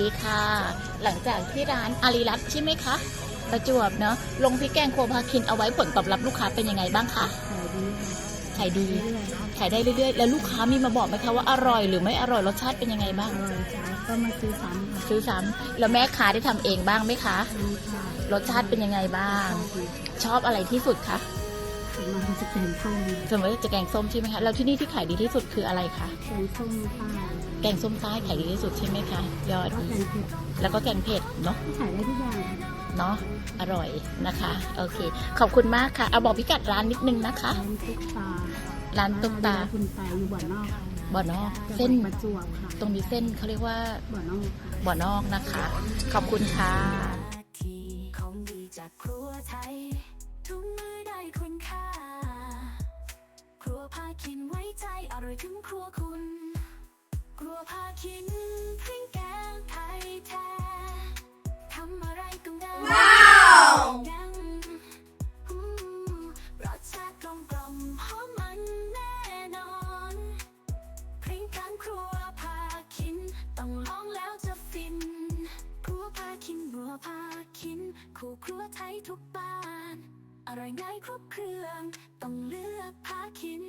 ดีค่ะ หลังจากที่ร้านอารีรัตน์ใช่ไหมคะ ประจวบเนาะลงพริกแกงโคพาคินเอาไว้ผลตอบรับลูกค้าเป็นยังไงบ้างคะขายดีค่ะขายดีเรื่อยๆครับขายได้เรื่อยๆ แล้วลูกค้ามีมาบอกไหมคะว่าอร่อยหรือไม่อร่อยรสชาติเป็นยังไงบ้างอร่อยจ้าก็มาซื้อซ้ำค่ะซื้อซ้ำแล้วแม่ค้าได้ทำเองบ้างไหมคะซ้ำค่ะรสชาติเป็นยังไงบ้าง ชอบดีชอบอะไรที่สุดคะ ถึงมาจะแกงส้มสมมติว่าจะแกงส้มใช่ไหมคะแล้วที่นี่ที่ขายดีที่สุดคืออะไรคะแกงส้มป้าแกงส้มใต้ขายดีที่สุดใช่ไหมคะยอดก็ดีแกงเผ็ดแล้วก็แกงเผ็ดเนาะขายได้ทุกอย่างค่ะเนาะอร่อยนะคะโอเค ขอบคุณมากค่ะเอาบอกพิกัดร้านนิดนึงนะคะร้านตุ๊กตาร้านตุ๊กตาคุณตาอยู่บ่อนอกค่ะบ่อนอกจังหวัดเส้นประจวบค่ะตรงนี้เส้นเขาเรียกว่าบ่อนอกค่ะบ่อนอกนะคะ ขอบคุณค่ะทีของดีจากครัวไทย ทุกมือได้คุณค่า ครัวพาคินไว้ใจอร่อยถึงครัวคุณ ครัวพาคินพริกแกงไทยแท้ทำอะไรก็ง่ายว้าวรสชาติกลมกล่อมหอมมันแน่นอนพริกแกงครัวพาคิน ต้องลองแล้วจะฟิน ครัวพาคินบัวพาคิน คู่ครัวไทยทุกบ้านอ ร่อยง่ายครบเครื่อง ต้องเลือกพาคิน